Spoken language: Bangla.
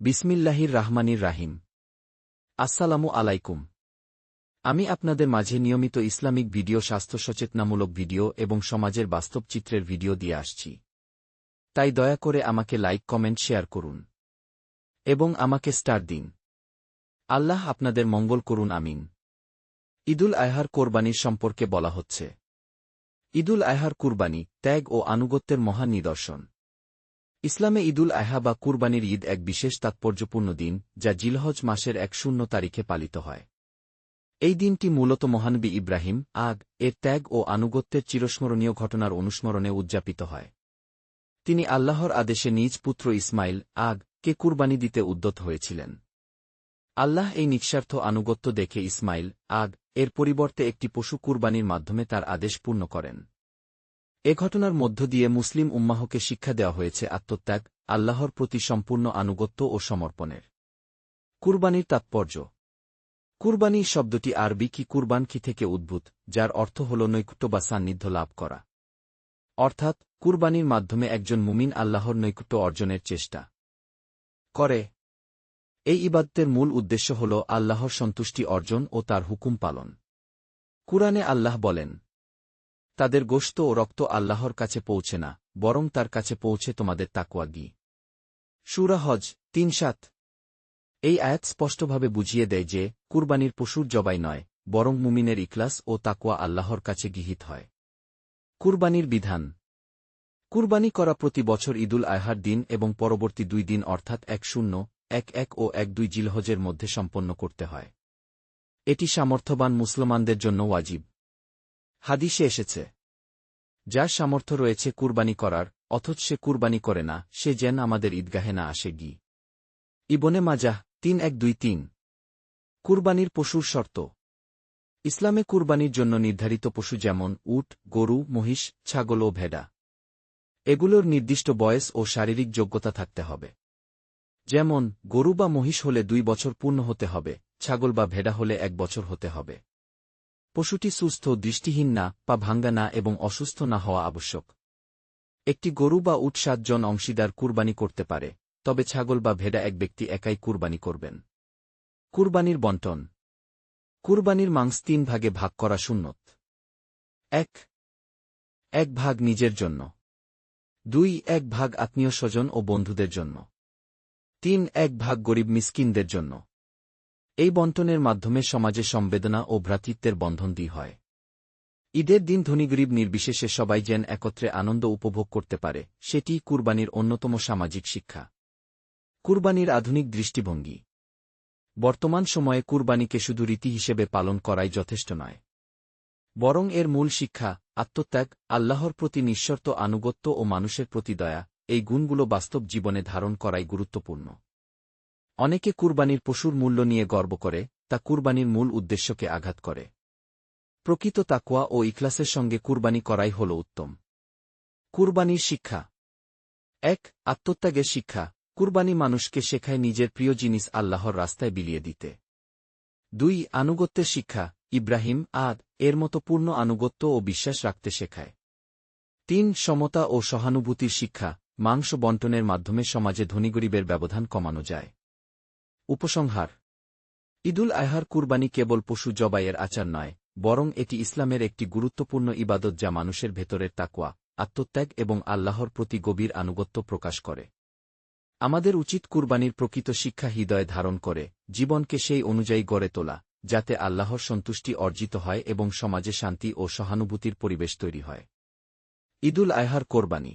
বিসমিল্লাহির রাহমানির রাহিম। আসসালামু আলাইকুম। আমি আপনাদের মাঝে নিয়মিত ইসলামিক ভিডিও, স্বাস্থ্য সচেতনামূলক ভিডিও এবং সমাজের বাস্তব চিত্রের ভিডিও দিয়ে আসছি। তাই দয়া করে আমাকে লাইক, কমেন্ট, শেয়ার করুন। এবং আমাকে স্টার দিন। আল্লাহ আপনাদের মঙ্গল করুন, আমিন। ঈদুল আয়হার কোরবানির সম্পর্কে বলা হচ্ছে। ঈদুল আয়হার কুরবানি ত্যাগ ও আনুগত্যের মহান নিদর্শন। ইসলামে ঈদুল আয়হা বা কুরবানির ঈদ এক বিশেষ তাৎপর্যপূর্ণ দিন, যা জিলহজ মাসের এক শূন্য তারিখে পালিত হয়। এই দিনটি মূলত মহানবী ইব্রাহিম, আগ, এর ত্যাগ ও আনুগত্যের চিরস্মরণীয় ঘটনার অনুস্মরণে উদযাপিত হয়। তিনি আল্লাহর আদেশে নিজ পুত্র ইসমাইল, আগ, কে কুরবানি দিতে উদ্যত হয়েছিলেন। আল্লাহ এই নিঃস্বার্থ আনুগত্য দেখে ইসমাইল, আগ, এর পরিবর্তে একটি পশু কুরবানির মাধ্যমে তার আদেশ পূর্ণ করেন। এ ঘটনার মধ্য দিয়ে মুসলিম উম্মাহকে শিক্ষা দেওয়া হয়েছে আত্মত্যাগ, আল্লাহর প্রতি সম্পূর্ণ আনুগত্য ও সমর্পণের। কুরবানির তাৎপর্য। কুরবানি শব্দটি আরবি কি কুরবান কি থেকে উদ্ভূত, যার অর্থ হল নৈকুট্য বা সান্নিধ্য লাভ করা। অর্থাৎ, কুরবানির মাধ্যমে একজন মুমিন আল্লাহর নৈকুট্য অর্জনের চেষ্টা করে। এই ইবাদতের মূল উদ্দেশ্য হল আল্লাহর সন্তুষ্টি অর্জন ও তার হুকুম পালন। কুরআনে আল্লাহ বলেন তাদের গোশত ও রক্ত আল্লাহর কাছে পৌঁছে না, বরং তার কাছে পৌঁছে তোমাদের তাকুয়া গি। সুরা তিন সাত। এই আয়াত স্পষ্টভাবে বুঝিয়ে দেয় যে, কুরবানির পশুর জবাই নয়, বরং মুমিনের ইকলাস ও তাকুয়া আল্লাহর কাছে গৃহীত হয়। কুরবানির বিধান। কুরবানি করা প্রতি বছর ঈদুল আহার দিন এবং পরবর্তী দুই দিন অর্থাৎ এক শূন্য, এক এক ও এক দুই জিলহজের মধ্যে সম্পন্ন করতে হয়। এটি সামর্থ্যবান মুসলমানদের জন্য ওয়াজিব। হাদিসে এসেছে যার সামর্থ্য রয়েছে কুরবানি করার, অথচ সে কুরবানি করে না, সে যেন আমাদের ঈদগাহে না আসে গি। ইবনে মাজাহ তিন এক দুই তিন। কুরবানির পশুর শর্ত। ইসলামে কুরবানির জন্য নির্ধারিত পশু যেমন উট, গরু, মহিষ, ছাগল ও ভেড়া। এগুলোর নির্দিষ্ট বয়স ও শারীরিক যোগ্যতা থাকতে হবে। যেমন, গরু বা মহিষ হলে দুই বছর পূর্ণ হতে হবে, ছাগল বা ভেড়া হলে এক বছর হতে হবে। পশুটি সুস্থ, দৃষ্টিহীন না, পা ভাঙ্গা না এবং অসুস্থ না হওয়া আবশ্যক। একটি গরু বা উট সাতজন অংশীদার কুরবানি করতে পারে, তবে ছাগল বা ভেড়া এক ব্যক্তি একাই কুরবানি করবেন। কুরবানির বন্টন। কুরবানির মাংস তিন ভাগে ভাগ করা শূন্যত এক এক ভাগ নিজের জন্য। দুই, এক ভাগ আত্মীয় স্বজন ও বন্ধুদের জন্য। তিন, এক ভাগ গরিব মিসকিনদের জন্য। এই বন্টনের মাধ্যমে সমাজে সম্বেদনা ও ভ্রাতৃত্বের বন্ধন দিয়ে হয়। ঈদের দিন ধনী গরিব নির্বিশেষে সবাই যেন একত্রে আনন্দ উপভোগ করতে পারে, সেটি কুরবানির অন্যতম সামাজিক শিক্ষা। কুরবানির আধুনিক দৃষ্টিভঙ্গি। বর্তমান সময়ে কুরবানিকে শুধু রীতি হিসেবে পালন করাই যথেষ্ট নয়। বরং এর মূল শিক্ষা, আত্মত্যাগ, আল্লাহর প্রতি নিঃশর্ত আনুগত্য ও মানুষের প্রতি দয়া, এই গুণগুলো বাস্তব জীবনে ধারণ করাই গুরুত্বপূর্ণ। অনেকে কুরবানির পশুর মূল্য নিয়ে গর্ব করে, তা কুরবানির মূল উদ্দেশ্যকে আঘাত করে। প্রকৃত তাকুয়া ও ইখলাসের সঙ্গে কুরবানি করাই হল উত্তম। কুরবানির শিক্ষা। এক, আত্মত্যাগের শিক্ষা। কুরবানি মানুষকে শেখায় নিজের প্রিয় জিনিস আল্লাহর রাস্তায় বিলিয়ে দিতে। দুই, আনুগত্যের শিক্ষা। ইব্রাহিম, আদ, এর মতো পূর্ণ আনুগত্য ও বিশ্বাস রাখতে শেখায়। তিন, সমতা ও সহানুভূতির শিক্ষা। মাংস বন্টনের মাধ্যমে সমাজে ধনীগরিবের ব্যবধান কমানো যায়। উপসংহার। ঈদুল আয়হার কুরবানি কেবল পশু জবাইয়ের আচার নয়, বরং এটি ইসলামের একটি গুরুত্বপূর্ণ ইবাদত যা মানুষের ভেতরের তাকুয়া আত্মত্যাগ এবং আল্লাহর প্রতি গভীর আনুগত্য প্রকাশ করে। আমাদের উচিত কুরবানির প্রকৃত শিক্ষা হৃদয়ে ধারণ করে, জীবনকে সেই অনুযায়ী গড়ে তোলা, যাতে আল্লাহর সন্তুষ্টি অর্জিত হয় এবং সমাজে শান্তি ও সহানুভূতির পরিবেশ তৈরি হয়। ঈদুল আয়হার কোরবানি